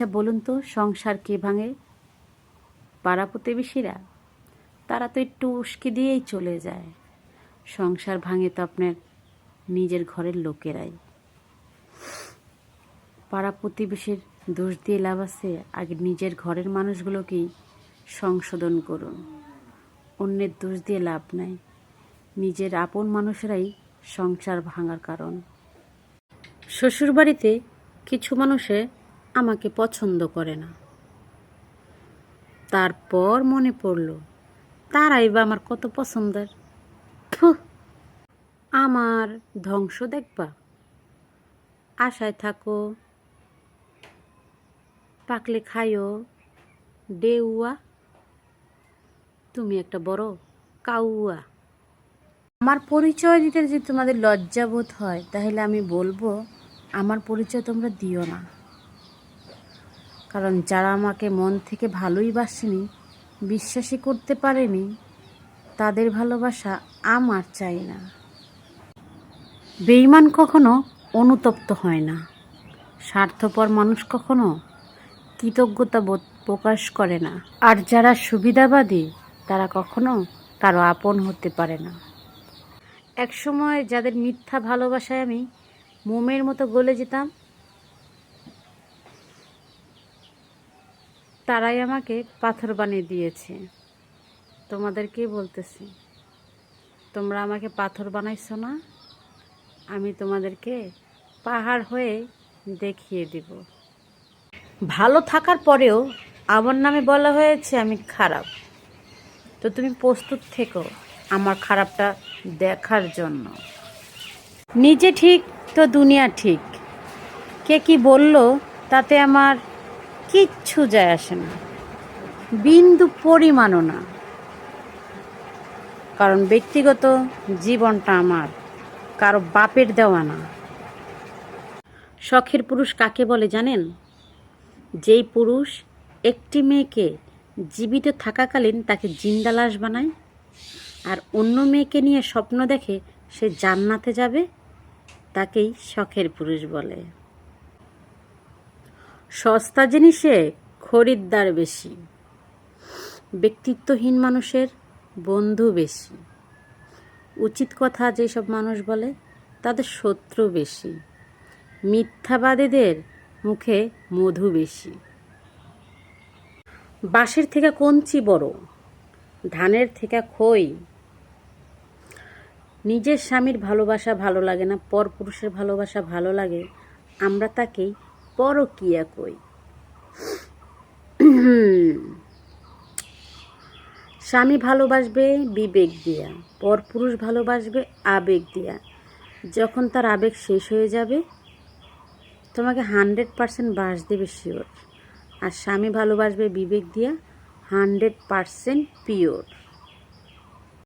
আচ্ছা বলুন তো, সংসার কে ভাঙে? পাড়া প্রতিবেশীরা? তারা তো একটু উস্কি দিয়েই চলে যায়। সংসার ভাঙে তো আপনার নিজের ঘরের লোকেরাই। পাড়া প্রতিবেশীর দোষ দিয়ে লাভ আছে, আগে নিজের ঘরের মানুষগুলোকেই সংশোধন করুন। অন্যের দোষ দিয়ে লাভ নাই। নিজের আপন মানুষরাই সংসার ভাঙার কারণ। শ্বশুরবাড়িতে কিছু মানুষে আমাকে পছন্দ করে না। তারপর মনে পড়ল, তারাই বা আমার কত পছন্দের। আমার ধ্বংস দেখবা। আশায় থাকো, পাকলে খাইও, ডেউয়া। তুমি একটা বড় কাউয়া। আমার পরিচয় দিতে যদি তোমাদের লজ্জাবোধ হয়, তাহলে আমি বলব, আমার পরিচয় তোমরা দিও না। কারণ যারা আমাকে মন থেকে ভালোই বাসেনি, বিশ্বাসই করতে পারেনি, তাদের ভালোবাসা আমার চাই না। বেইমান কখনো অনুতপ্ত হয় না। স্বার্থপর মানুষ কখনো কৃতজ্ঞতা বোধ প্রকাশ করে না। আর যারা সুবিধাবাদী, তারা কখনো কারও আপন হতে পারে না। একসময় যাদের মিথ্যা ভালোবাসায় আমি মোমের মতো গলে যেতাম তারাই আমাকে পাথর বানিয়ে দিয়েছে। তোমাদেরকেই বলতেছি, তোমরা আমাকে পাথর বানাইছো না? আমি তোমাদেরকে পাহাড় হয়ে দেখিয়ে দিব। ভালো থাকার পরেও আমার নামে বলা হয়েছে, আমি খারাপ। তো তুমি প্রস্তুত থেকো আমার খারাপটা দেখার জন্য। নিজে ঠিক তো দুনিয়া ঠিক। কে কি বলল তাতে আমার কিচ্ছু যায় আসে না। বিন্দু পরিমাণও না। কারণ ব্যক্তিগত জীবনটা আমার, কারও বাপের দেওয়া না। শখের পুরুষ কাকে বলে জানেন? যেই পুরুষ একটি মেয়েকে জীবিত থাকাকালীন তাকে জিন্দা লাশ বানায়, আর অন্য মেয়েকে নিয়ে স্বপ্ন দেখে সে জান্নাতে যাবে, তাকেই শখের পুরুষ বলে। সস্তা জিনিসে খরিদ্দার বেশি। ব্যক্তিত্বহীন মানুষের বন্ধু বেশি। উচিত কথা যেসব মানুষ বলে, তাদের শত্রু বেশি। মিথ্যাবাদীদের মুখে মধু বেশি। বাঁশের থেকে কঞ্চি বড়, ধানের থেকে খই। নিজের স্বামীর ভালোবাসা ভালো লাগে না পর পুরুষের ভালোবাসা ভালো লাগে, আমরা তাকেই পরকিয়া কই? স্বামী ভালোবাসবে, বিবেক দিয়া। পর পুরুষ ভালোবাসবে, আবেগ দিয়া। যখন তার আবেগ শেষ হয়ে যাবে, তোমাকে হান্ড্রেড পারসেন্ট বাস দেবে শিওর। আর স্বামী ভালোবাসবে, বিবেক দিয়া, হান্ড্রেড পারসেন্ট পিওর।